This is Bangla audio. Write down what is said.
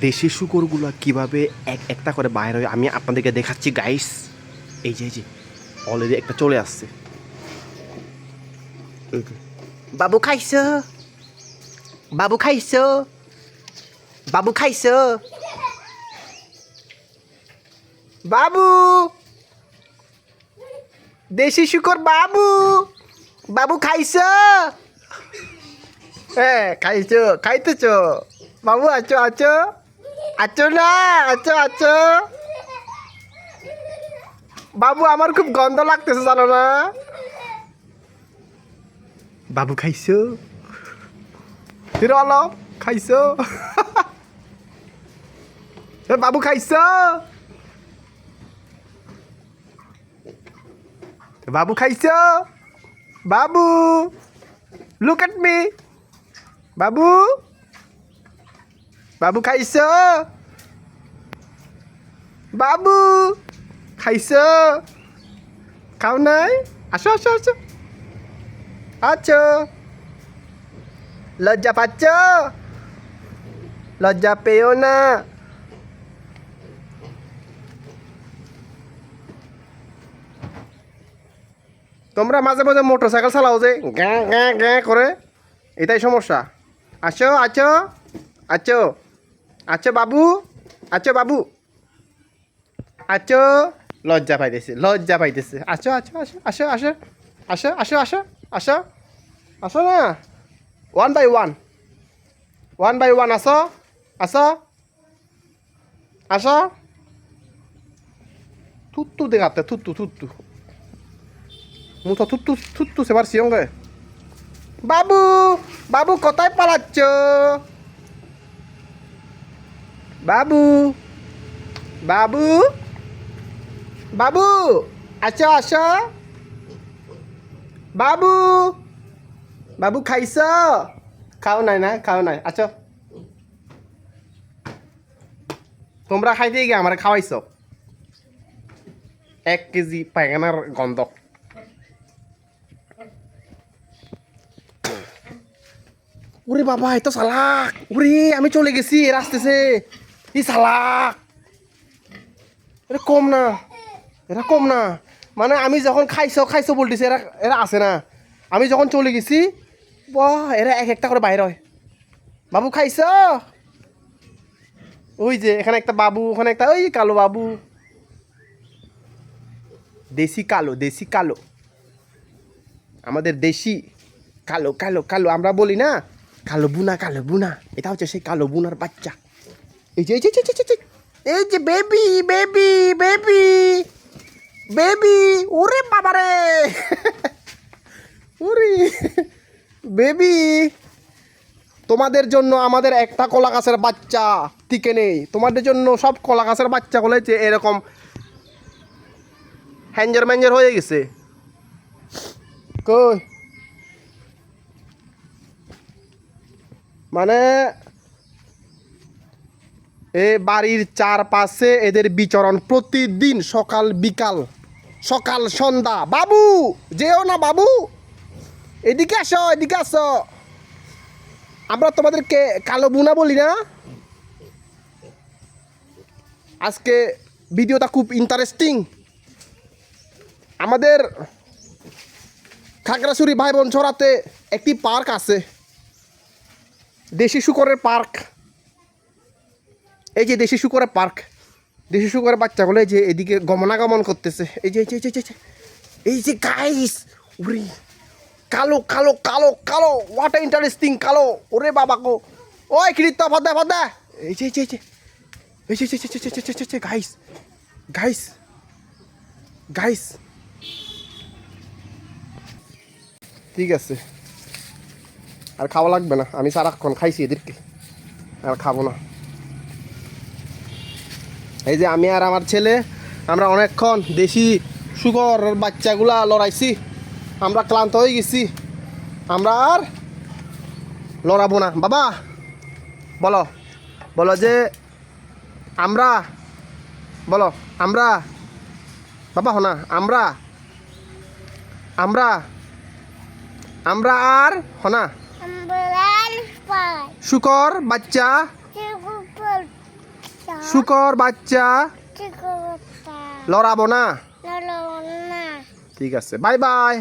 দেশি শুকরগুলো কীভাবে এক একটা করে বাইরে হয় আমি আপনাদেরকে দেখাচ্ছি গাইস এই যে এই যে অলরেডি একটা চলে আসছে। বাবু খাইছ? বাবু খাইছ? বাবু খাইছ? বাবু! দেশি শুকর বাবু! বাবু খাইছ? হ্যাঁ খাইছো, খাইতেছ? বাবু, আছো আছো? আছো না? আছো আছো? বাবু, আমার খুব গন্ধ লাগতেছে, জানো না? বাবু, খাইছো? অলপ খাইছো? এ, বাবু, খাইছো? বাবু খাইছো? বাবু লুক এট মি বাবু? বাবু খাইছ? বাবু, খাইছ? খাও নাই? আসো আসো আসো। আছো। লজ্জা পাচ্ছ? লজ্জা পেও না। তোমরা মাঝে মাঝে মোটর সাইকেল চালাও যে, গ্যাঁ গ্যাঁ গ্যাঁ করে, এটাই সমস্যা। আছো আছো আছো আচ্ছা বাবু আচ্ছা বাবু। আচ্ছা লজ্জা পাইতেছে লজ্জা পাইতেছে। আচ্ছা আচ্ছা আসো আসো আসো আসো আসো আসো আসো না। One by one one by one আসো আসো আসো। থুত্তু দেখাতে থুত্তু থুত্তু মু তো থুত্তু থুত্তু সেবার সিয়ঙ্গে বাবু বাবু কোথায় পালাচ্ছ? বাবু। বাবু। বাবু আচ্ছা আসো। বাবু। বাবু, খাইছ? খাও নাই না, খাও নাই। আচ্ছা তোমরা খাইতে গিয়ে আমার খাওয়াইছ। এক কেজি পায়খানার গন্ধ। ওরে বাবা, এত সালাক ওরে আমি চলে গেছি, এরা আসতেছে। ই সালাক এটা কম না এটা কম না। মানে আমি যখন খাইছো খাইছো বলতেছি, এরা এরা আসে না। আমি যখন চলে গেছি, বাহ, এরা এক একটা করে বাইর হয়। বাবু, খাইছ? ওই যে, এখানে একটা বাবু, ওখানে একটা ওই কালো বাবু। দেশি কালো দেশি কালো। আমাদের দেশি কালো কালো কালো। আমরা বলি না, কালো বুনা কালো বুনা। এটা হচ্ছে সেই কালো বুনার বাচ্চা। এই যে এই যে এই যে, বেবি বেবি বেবি বেবি ওরে বাবারে। ওরে বেবি তোমাদের জন্য আমাদের একটা কলা গাছের বাচ্চা টিকে নেই। তোমাদের জন্য সব কলা গাছের বাচ্চা যে এরকম হ্যাঞ্জার ম্যাঞ্জার হয়ে গেছে। কই? মানে এ বাড়ির চারপাশে এদের বিচরণ প্রতিদিন সকাল বিকাল, সকাল সন্ধ্যা। বাবু, যেও না বাবু। এদিকে আসো এদিকে আসো। আমরা তোমাদেরকে কালো বুনা বলি না? আজকে ভিডিওটা খুব ইন্টারেস্টিং আমাদের খাগড়াছড়ি ভাই বোন ছড়াতে একটি পার্ক আছে। দেশি শুকরের পার্ক। এই যে দেশি শুকরের পার্ক দেশি শুকরের বাচ্চাগুলো এই যে এদিকে গমনাগমন করতেছে এই যে এই যে এই যে, গাইস উরি কালো কালো কালো কালো হোয়াট ইন্টারেস্টিং কালো ওরে বাবা গো ওই কৃত্য ফাদা ফাদা এই যে, এই যে, এই যে, এই যে গাইস গাইস গাইস ঠিক আছে আর খাওয়া লাগবে না আমি সারাক্ষণ খাইছি এদেরকে আর খাব না এই যে আমি আর আমার ছেলে আমরা অনেকক্ষণ দেশি শুকর বাচ্চাগুলা লড়াইছি। আমরা ক্লান্ত হয়ে গেছি। আমরা আর লড়াবো না। বাবা বলো বলো যে আমরা বলো আমরা বাবা হনা আমরা আমরা আমরা আর হনা শুকর বাচ্চা শুকর বাচ্চা। লড়াবো না। ঠিক আছে বাই বাই।